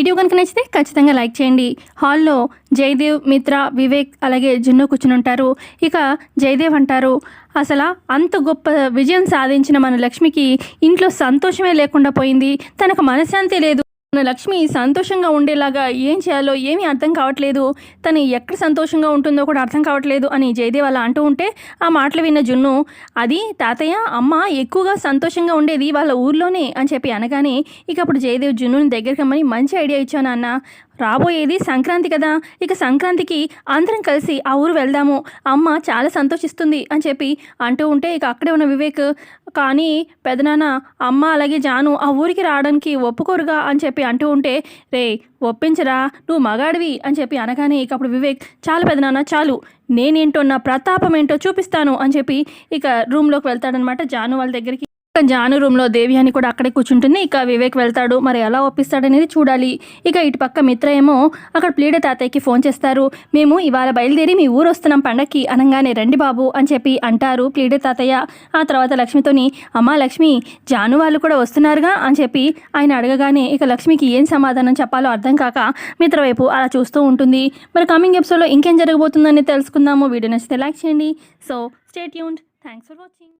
Video కనుక నచ్చితే ఖచ్చితంగా లైక్ చేయండి. హాల్లో జయదేవ్ మిత్ర వివేక్ అలాగే జున్ను కూర్చుని ఉంటారు. ఇక జయదేవ్ అంటారు అసలు అంత గొప్ప విజయం సాధించిన మన లక్ష్మికి ఇంట్లో సంతోషమే లేకుండా పోయింది. తనకు మనశ్శాంతి లేదు. మన లక్ష్మి సంతోషంగా ఉండేలాగా ఏం చేయాలో ఏమీ అర్థం కావట్లేదు. తను ఎక్కడ సంతోషంగా ఉంటుందో కూడా అర్థం కావట్లేదు అని జయదేవ్ అలా అంటూ ఉంటే ఆ మాటలు విన్న జున్ను అది తాతయ్య అమ్మ ఎక్కువగా సంతోషంగా ఉండేది వాళ్ళ ఊర్లోనే అని చెప్పి అనగానే ఇక అప్పుడు జయదేవ్ జున్నుని దగ్గరికి రమ్మని మంచి ఐడియా ఇచ్చాను అన్న రాబోయేది సంక్రాంతి కదా. ఇక సంక్రాంతికి అందరం కలిసి ఆ ఊరు వెళ్దాము. అమ్మ చాలా సంతోషిస్తుంది అని చెప్పి అంటూ ఉంటే ఇక అక్కడే ఉన్న వివేక్ కానీ పెదనాన్న అమ్మ అలాగే జాను ఆ ఊరికి రావడానికి ఒప్పుకోరుగా అని చెప్పి అంటూ ఉంటే రే ఒప్పించరా నువ్వు మగాడివి అని చెప్పి అనగానే ఇక అప్పుడు వివేక్ చాలు పెదనాన్న చాలు. నేనేంటో నా ప్రతాపం ఏంటో చూపిస్తాను అని చెప్పి ఇక రూమ్లోకి వెళ్తాడనమాట జాను వాళ్ళ దగ్గరికి. ఇక జాను రూమ్లో దేవి అని కూడా అక్కడే కూర్చుంటుంది. ఇక వివేక్ వెళ్తాడు. మరి ఎలా ఒప్పిస్తాడనేది చూడాలి. ఇక ఇటు పక్క మిత్ర ఏమో అక్కడ ప్లీడ తాతయ్యకి ఫోన్ చేస్తారు. మేము ఇవాళ బయలుదేరి మీ ఊరు వస్తున్నాం పండక్కి అనగానే రండి బాబు అని చెప్పి అంటారు ప్లీడ తాతయ్య. ఆ తర్వాత లక్ష్మితోని అమ్మా లక్ష్మి జాను వాళ్ళు కూడా వస్తున్నారుగా? అని చెప్పి ఆయన అడగగానే ఇక లక్ష్మికి ఏం సమాధానం చెప్పాలో అర్థం కాక మిత్ర వైపు అలా చూస్తూ ఉంటుంది. మరి కమింగ్ ఎపిసోడ్లో ఇంకేం జరగబోతుందని తెలుసుకుందాము. వీడియో నచ్చితే లైక్ చేయండి. సో స్టేట్ యూన్ థ్యాంక్స్ ఫర్ వాచింగ్